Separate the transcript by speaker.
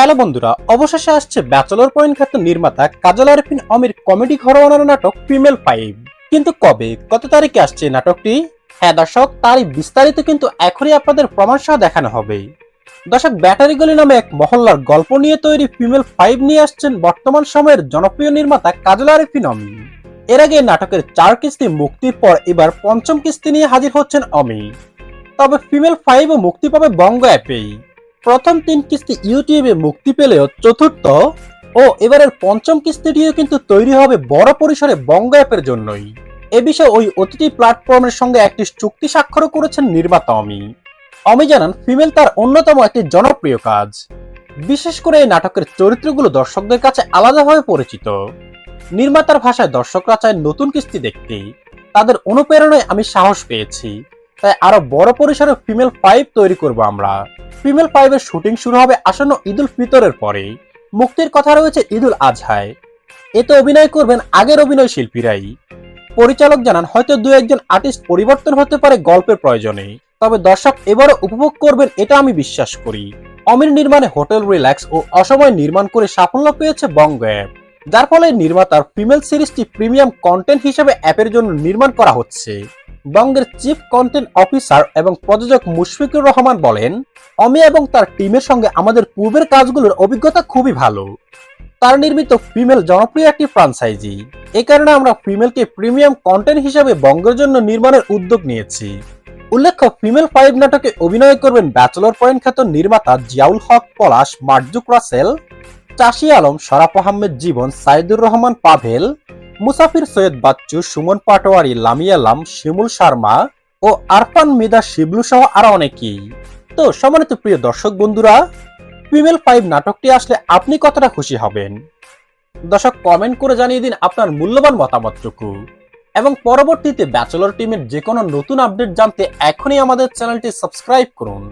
Speaker 1: Hello বন্ধুরা, অবশেষে আসছে ব্যাচেলর পয়েন্ট খ্যাত নির্মাতা কাজল আরফিন অমির কমেডি ঘরোয়ানোর নাটক ফিমেল ফাইভ। কিন্তু কবে? কত তারিখে আসছে নাটকটি? হ্যাঁ দর্শক, তারই বিস্তারিত কিন্তু এখনই আপনাদের প্রমাণ সহ দেখানো হবে। দর্শক, ব্যাটারি গলি নামে এক মহল্লার গল্প নিয়ে তৈরি ফিমেল ফাইভ নিয়ে আসছেন বর্তমান সময়ের জনপ্রিয় নির্মাতা কাজল আরফিন অমি এর আগে নাটকের চার কিস্তি মুক্তির পর এবার পঞ্চম কিস্তি নিয়ে হাজির হচ্ছেন অমি তবে ফিমেল ফাইভও মুক্তি পাবে বঙ্গ অ্যাপেই। প্রথম তিন কিস্তি ইউটিউবে মুক্তি পেলেও চতুর্থ ও এবারের পঞ্চম কিস্তিটিও কিন্তু তৈরি হবে বড় পরিসরে বঙ্গ অ্যাপের জন্যই। এ বিষয়ে ওই ওটিটি প্ল্যাটফর্মের সঙ্গে একটি চুক্তি স্বাক্ষরও করেছেন নির্মাতা অমি। অমি জানান, ফিমেল তার অন্যতম একটি জনপ্রিয় কাজ। বিশেষ করে এই নাটকের চরিত্রগুলো দর্শকদের কাছে আলাদাভাবে পরিচিত। নির্মাতার ভাষায় দর্শকরা চায় নতুন কিস্তি দেখতে তাদের অনুপ্রেরণায় আমি সাহস পেয়েছি। তাই আরও বড় পরিসরে ফিমেল ফাইভ তৈরি করব আমরা। ফিমেল ফাইভের শুটিং শুরু হবে আসন্ন ঈদুল ফিতরের পরে মুক্তির কথা রয়েছে ঈদুল আজহায়। এতে অভিনয় করবেন আগের অভিনয় শিল্পীরাই। পরিচালক জানান, হয়তো দু একজন আর্টিস্ট পরিবর্তন হতে পারে গল্পের প্রয়োজনে। তবে দর্শক এবারও উপভোগ করবেন এটা আমি বিশ্বাস করি। অমির নির্মাণে হোটেল রিল্যাক্স ও অসময় নির্মাণ করে সাফল্য পেয়েছে বঙ্গ অ্যাপ। যার ফলে নির্মাতার ফিমেল সিরিজটি প্রিমিয়াম কন্টেন্ট হিসেবে অ্যাপের জন্য নির্মাণ করা হচ্ছে। বঙ্গের চিফ কন্টেন্ট অফিসার এবং প্রযোজক মুশফিকুর রহমান বলেন অমি এবং তার টিমের সঙ্গে আমাদের পূর্বের কাজগুলোর অভিজ্ঞতা খুবই ভালো। তার নির্মিত ফিমেল জনপ্রিয় একটি ফ্রাঞ্চাইজি এ কারণে আমরা ফিমেলকে প্রিমিয়াম কন্টেন্ট হিসেবে বঙ্গের জন্য নির্মাণের উদ্যোগ নিয়েছি। উল্লেখ্য, ফিমেল ফাইভ নাটকে অভিনয় করবেন ব্যাচেলর পয়েন্ট খ্যাত নির্মাতা জিয়াউল হক, পলাশ, মার্জুক রাসেল, চাষি আলম, শরাফ আহমেদ জীবন, সাইদুর রহমান পাভেল মুসাফির সৈয়দ বাচ্চু, সুমন পাটোয়ারি লামিয়ালাম শিমুল শর্মা ও আরফান মিদা, শিবলু সহ আরও অনেকেই। তো সম্মানিত প্রিয় দর্শক বন্ধুরা ফিমেল ফাইভ নাটকটি আসলে আপনি কতটা খুশি হবেন? দর্শক কমেন্ট করে জানিয়ে দিন আপনার মূল্যবান মতামতটুকু। এবং পরবর্তীতে ব্যাচেলর টিমের যে কোনো নতুন আপডেট জানতে এখনই আমাদের চ্যানেলটি সাবস্ক্রাইব করুন।